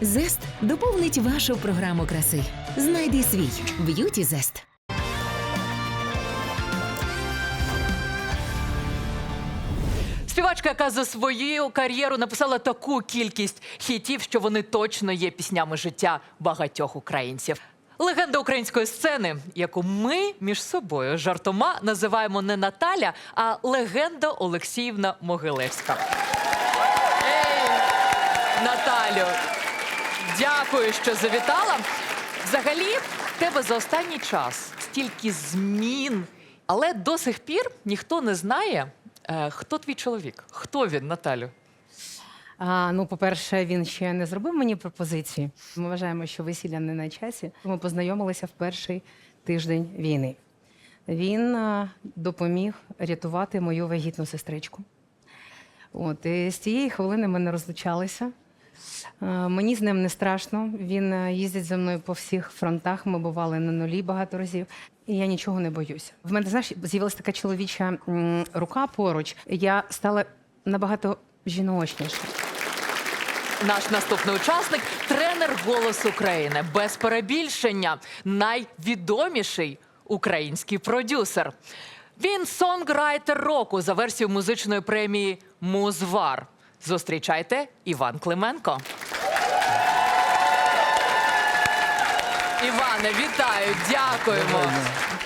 Зест доповнить вашу програму краси. Знайди свій б'юті зест. Співачка, яка за свою кар'єру написала таку кількість хітів, що вони точно є піснями життя багатьох українців. Легенда української сцени, яку ми між собою жартома називаємо не Наталя, а легенда Олексіївна Могилевська. Ей, Наталю, дякую, що завітала. Взагалі, в тебе за останній час стільки змін, але до сих пір ніхто не знає, е, хто твій чоловік, хто він, Наталю. А, ну, по-перше, він ще не зробив мені пропозиції. Ми вважаємо, що весілля не на часі. Ми познайомилися в перший тиждень війни. Він а, допоміг рятувати мою вагітну сестричку. От, і з тієї хвилини ми не розлучалися. А, Мені з ним не страшно. Він їздить за мною по всіх фронтах. Ми бували на нулі багато разів, і я нічого не боюся. В мене знаєш, з'явилася така чоловіча рука поруч. Я стала набагато жіночніша. Наш наступний учасник тренер «Голос України. Без перебільшення. Найвідоміший український продюсер. Він сонграйтер року за версією музичної премії Музвар. Зустрічайте Іван Клименко. Іване, вітаю, дякуємо.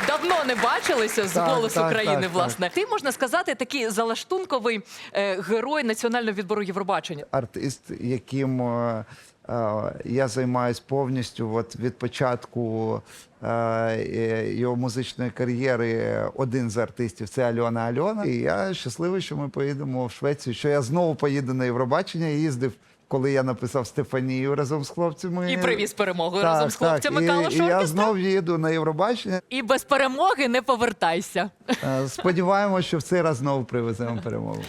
Давно не бачилися з Так, «Голос так, України. так, власне, ти можна сказати, такий залаштунковий е, герой національного відбору Євробачення. артист, яким е, е, я займаюсь повністю от від початку е, е, його музичної кар'єри. Один з артистів це Альона Альона. І я щасливий, що ми поїдемо в Швецію. Що я знову поїду на Євробачення. Я їздив, коли я написав Стефанію разом з хлопцями. І привіз перемогу Так, разом з так. хлопцями І, Калош і я знов їду на Євробачення. І без перемоги не повертайся. Е, Сподіваємося, що в цей раз знову привеземо перемогу.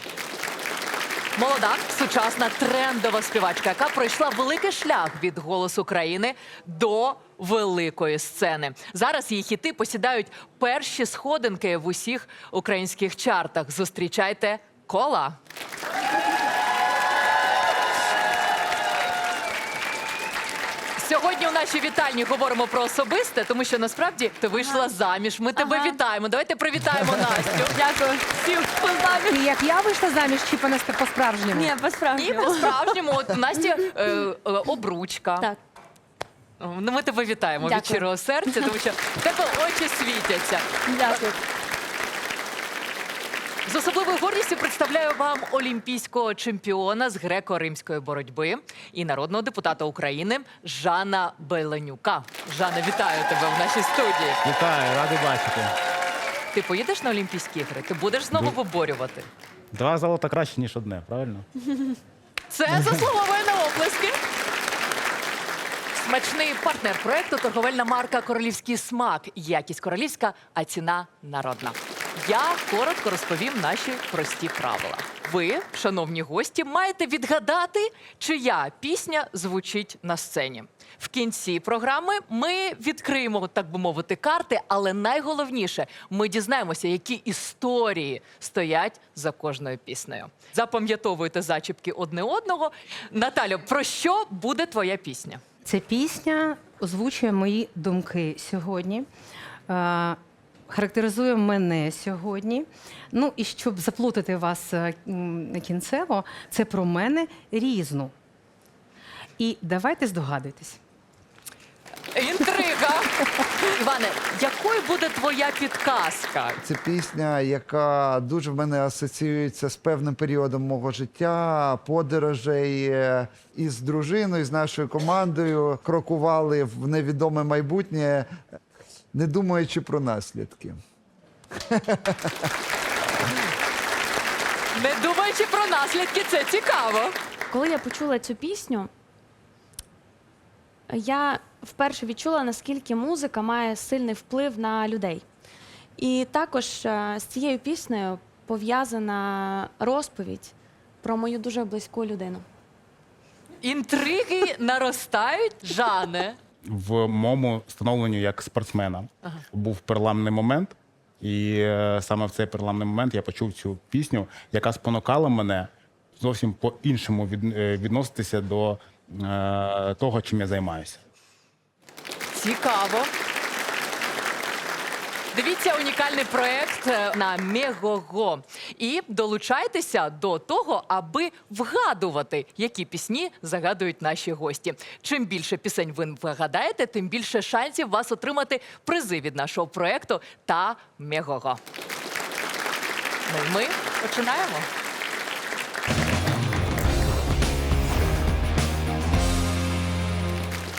Молода, сучасна, трендова співачка, яка пройшла великий шлях від голосу України до великої сцени. Зараз її хіти посідають перші сходинки в усіх українських чартах. Зустрічайте кола. Сьогодні у нашій вітальні говоримо про особисте, тому що насправді ти вийшла заміж. Ми тебе Ага. вітаємо. Давайте привітаємо Настю. Дякую. Всім позаміж. І як я вийшла заміж чи по нас- по-справжньому? Ні, І по-справжньому. по-справжньому, от у Насті е, е, обручка. Так. Ну, ми тебе вітаємо від Дякую. щирого серця, тому що в тебе очі світяться. Дякую. З особливою гордістю представляю вам олімпійського чемпіона з греко-римської боротьби і народного депутата України Жана Беленюка. Жана, вітаю тебе в нашій студії. Вітаю, радий бачити. Ти поїдеш на Олімпійські ігри? Ти будеш знову виборювати? Два золота краще, ніж одне, правильно? Це заслуговує на оплески. Смачний партнер проекту торговельна марка Королівський смак. Якість королівська, а ціна народна. Я коротко розповім наші прості правила. Ви, шановні гості, маєте відгадати, чия пісня звучить на сцені. В кінці програми ми відкриємо, так би мовити, карти, але найголовніше, ми дізнаємося, які історії стоять за кожною піснею. Запам'ятовуйте зачіпки одне одного. Наталю, про що буде твоя пісня? Ця пісня озвучує мої думки сьогодні. Характеризує мене сьогодні. Ну і щоб заплутати вас е, кінцево, це про мене різну. І давайте здогадуйтесь. Інтрига! Іване, якою буде твоя підказка? Це пісня, яка дуже в мене асоціюється з певним періодом мого життя, подорожей е, із дружиною, з нашою командою крокували в невідоме майбутнє, не думаючи про наслідки. Не думаючи про наслідки, це цікаво. Коли я почула цю пісню, я вперше відчула, наскільки музика має сильний вплив на людей. І також е, з цією піснею пов'язана розповідь про мою дуже близьку людину. Інтриги наростають, Жане. В моєму становленню як спортсмена був переламний момент, і е, саме в цей переламний момент я почув цю пісню, яка спонукала мене зовсім по-іншому від, е, відноситися до е, того, чим я займаюся. Цікаво. Дивіться унікальний проект е, на Мегого і долучайтеся до того, аби вгадувати, які пісні загадують наші гості. Чим більше пісень ви вгадаєте, тим більше шансів вас отримати призи від нашого проекту та Мегого. Ну ми починаємо.